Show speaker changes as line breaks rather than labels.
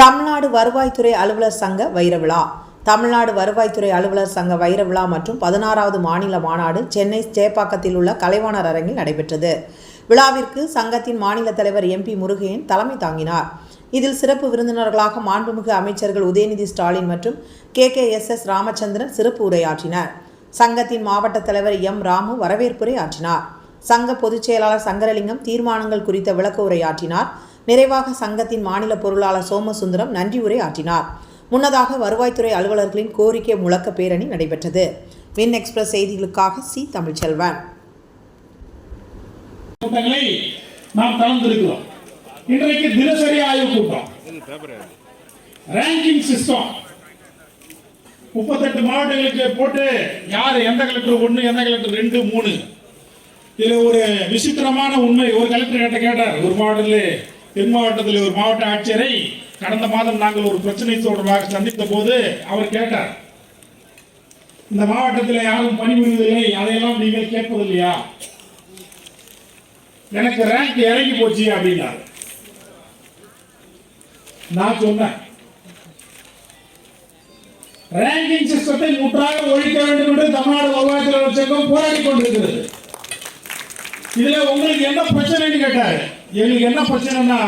தமிழ்நாடு வருவாய்த்துறை அலுவலர் சங்க வைர விழா. தமிழ்நாடு வருவாய்த்துறை அலுவலர் சங்க வைர விழா மற்றும் பதினாறாவது மாநில மாநாடு சென்னை சேப்பாக்கத்தில் உள்ள கலைவாணர் அரங்கில் நடைபெற்றது. விழாவிற்கு சங்கத்தின் மாநில தலைவர் எம்பி முருகையன் தலைமை தாங்கினார். இதில் சிறப்பு விருந்தினர்களாக மாண்புமிகு அமைச்சர்கள் உதயநிதி ஸ்டாலின் மற்றும் K K S S Ramachandran சிறப்பு உரையாற்றினர். சங்கத்தின் மாவட்ட தலைவர் எம் ராமு வரவேற்புரை ஆற்றினார். சங்க பொதுச் செயலாளர் சங்கரலிங்கம் தீர்மானங்கள் குறித்த விளக்க உரையாற்றினார். நிறைவாக சங்கத்தின் மாநில பொருளாளர் சோமசுந்தரம் நன்றி உரை ஆற்றினார். முன்னதாக வருவாய்த்துறை அலுவலர்களின் கோரிக்கை முழக்க பேரணி நடைபெற்றது. வின் எக்ஸ்பிரஸ் செய்திகளுக்காக சி தமிழ்ச்செல்வன்.
நாம் கலந்திருக்கிறோம். இன்றைக்கு தினசரி ஆய்வு கூட்டம். ரேங்கிங் சிஸ்டம் முப்பத்தெட்டு மாவட்டங்களுக்கு போட்டு யார் எந்த கலெக்டர் ஒன்று எந்த கலெக்டர் ரெண்டு மூணு. இதுல ஒரு விசித்திரமான உண்மை ஒரு கலெக்டர் கிட்ட கேட்டார். ஒரு மாவட்டத்தில் தென் மாவட்டத்தில் ஒரு மாவட்ட ஆட்சியரை கடந்த மாதம் நாங்கள் ஒரு பிரச்சனை தொடர்பாக சந்தித்த போது அவர் கேட்டார். இந்த மாவட்டத்தில் யாரும் பணிபுரிவதில்லை அதையெல்லாம் நீங்கள் கேட்பதில்லையா? எனக்கு ரேங்க் இறங்கி போச்சு அப்படின்னாரு. நான் சொன்னேன். ரேங்கிங் சிஸ்டத்தை முற்றாக ஒழிக்க வேண்டும் என்று தமிழ்நாடு வருவாய்த்துறை சங்கம் போராடி கொண்டிருக்கிறது. இதுல உங்களுக்கு என்ன பிரச்சனைன்னு கேட்டாரு. எங்களுக்கு என்ன பிரச்சனைன்னா